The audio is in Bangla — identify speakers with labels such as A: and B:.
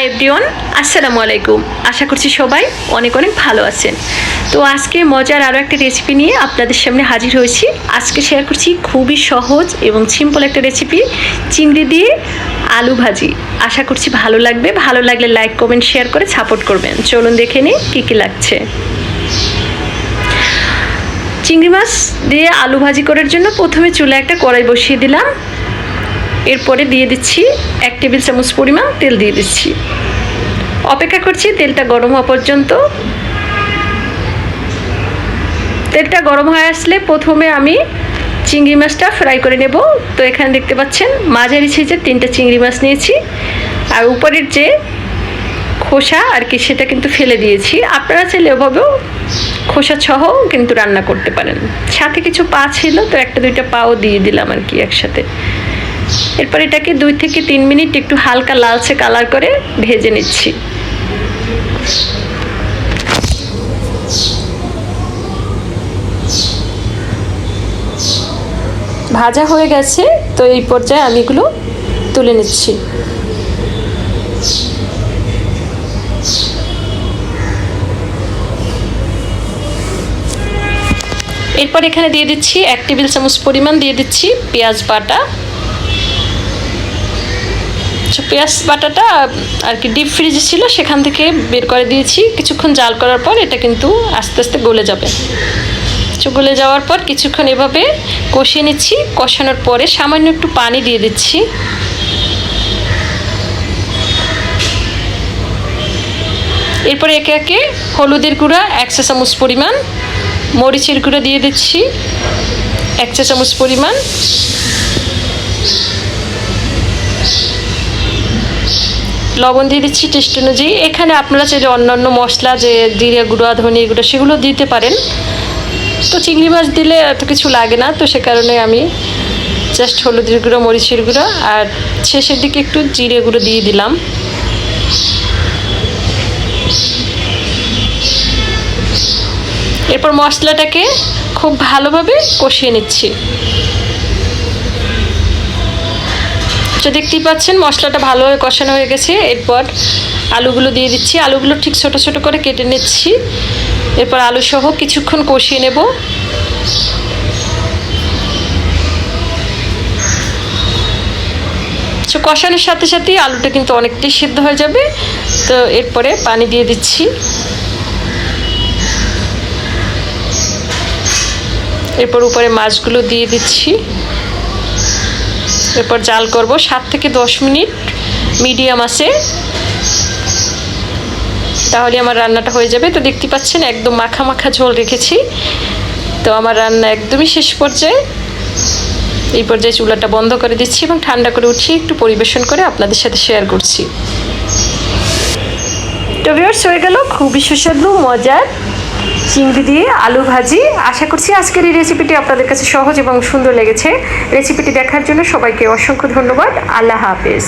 A: হাই এভরিওয়ান আসসালামু আলাইকুম আশা করছি সবাই অনেক অনেক ভালো আছেন। তো আজকে মজার আরও একটা রেসিপি নিয়ে আপনাদের সামনে হাজির হয়েছি। আজকে শেয়ার করছি খুবই সহজ এবং সিম্পল একটা রেসিপি চিংড়ি দিয়ে আলু ভাজি। আশা করছি ভালো লাগবে। ভালো লাগলে লাইক কমেন্ট শেয়ার করে সাপোর্ট করবেন। চলুন দেখে নিই কী কী লাগছে। চিংড়ি মাছ দিয়ে আলু ভাজি করার জন্য প্রথমে চুলে একটা কড়াই বসিয়ে দিলাম। এরপরে দিয়ে দিচ্ছি এক টেবিল চামচ পরিমাণ তেল দিয়ে দিচ্ছি। অপেক্ষা করছি তেলটা গরম হওয়া পর্যন্ত। তেলটা গরম হয়ে আসলে প্রথমে আমি চিংড়ি মাছটা ফ্রাই করে নেব। তো এখানে দেখতে পাচ্ছেন, মাঝারি সাইজের তিনটা চিংড়ি মাছ নিয়েছি। আর উপরের যে খোসা আর কি, সেটা কিন্তু ফেলে দিয়েছি। আপনারা চাইলে ওভাবেও খোসা সহ কিন্তু রান্না করতে পারেন। সাথে কিছু পা ছিল, তো একটা দুইটা পাও দিয়ে দিলাম আর কি একসাথে। এরপর এটাকে দুই থেকে তিন মিনিট একটু হালকা লালচে কালার করে ভেজে নিচ্ছি। ভাজা হয়ে গেছে, তো এই পর্যায়ে আমি এগুলো তুলে নিচ্ছি। এরপর এখানে দিয়ে দিচ্ছি এক টেবিল চামচ পরিমাণ দিয়ে দিচ্ছি পেঁয়াজ বাটা। পেঁয়াজ বাটাটা আর কি ডিপ ফ্রিজে ছিল, সেখান থেকে বের করে দিয়েছি। কিছুক্ষণ জাল করার পর এটা কিন্তু আস্তে আস্তে গলে যাবে। তো গলে যাওয়ার পর কিছুক্ষণ এভাবে কষিয়ে নিচ্ছি। কষানোর পরে সামান্য একটু পানি দিয়ে দিচ্ছি। এরপরে একে একে হলুদের গুঁড়া, এক চা চামচ পরিমাণ, মরিচের গুঁড়ো দিয়ে দিচ্ছি, এক চা চামচ পরিমাণ। লবণ দিয়ে দিচ্ছি টেস্ট অনুযায়ী। এখানে আপনারা চাইলে অন্যান্য মশলা, যে জিরে গুঁড়া ধনিয়া গুঁড়া, সেগুলো দিতে পারেন। তো চিংড়ি মাছ দিলে এত কিছু লাগে না, তো সে কারণে আমি জাস্ট হলুদের গুঁড়ো, মরিচের গুঁড়ো, আর শেষের দিকে একটু জিরে গুঁড়ো দিয়ে দিলাম। এরপর মশলাটাকে খুব ভালোভাবে কষিয়ে নিচ্ছি। তো দেখতেই পাচ্ছেন, মশলাটা ভালোভাবে কষানো হয়ে গেছে। এরপর আলুগুলো দিয়ে দিচ্ছি। আলুগুলো ঠিক ছোট ছোট করে কেটে নিচ্ছি। এরপর আলু সহ কিছুক্ষণ কষিয়ে নেব। তো কষানোর সাথে সাথেই আলুটা কিন্তু অনেকটাই সিদ্ধ হয়ে যাবে। তো এরপরে পানি দিয়ে দিচ্ছি। এরপর উপরে মাছগুলো দিয়ে দিচ্ছি। এরপর জাল করব। সাত থেকে দশ মিনিট মিডিয়াম আছে। তাহলে আমার রান্নাটা হয়ে যাবে। তো দেখতে পাচ্ছেন একদম মাখা মাখা ঝোল রেখেছি। তো আমার রান্না একদমই শেষ পর্যায়ে। এই পর্যায়ে চুলাটা বন্ধ করে দিচ্ছি এবং ঠান্ডা করে উঠিয়ে একটু পরিবেশন করে আপনাদের সাথে শেয়ার করছি। তো ভিউয়ার্স হয়ে গেল। খুবই সুস্বাদু, মজার চিংড়ি দিয়ে আলু ভাজি। আশা করছি আজকের এই রেসিপিটি আপনাদের কাছে সহজ এবং সুন্দর লেগেছে। রেসিপিটি দেখার জন্য সবাইকে অসংখ্য ধন্যবাদ। আল্লাহ হাফেজ।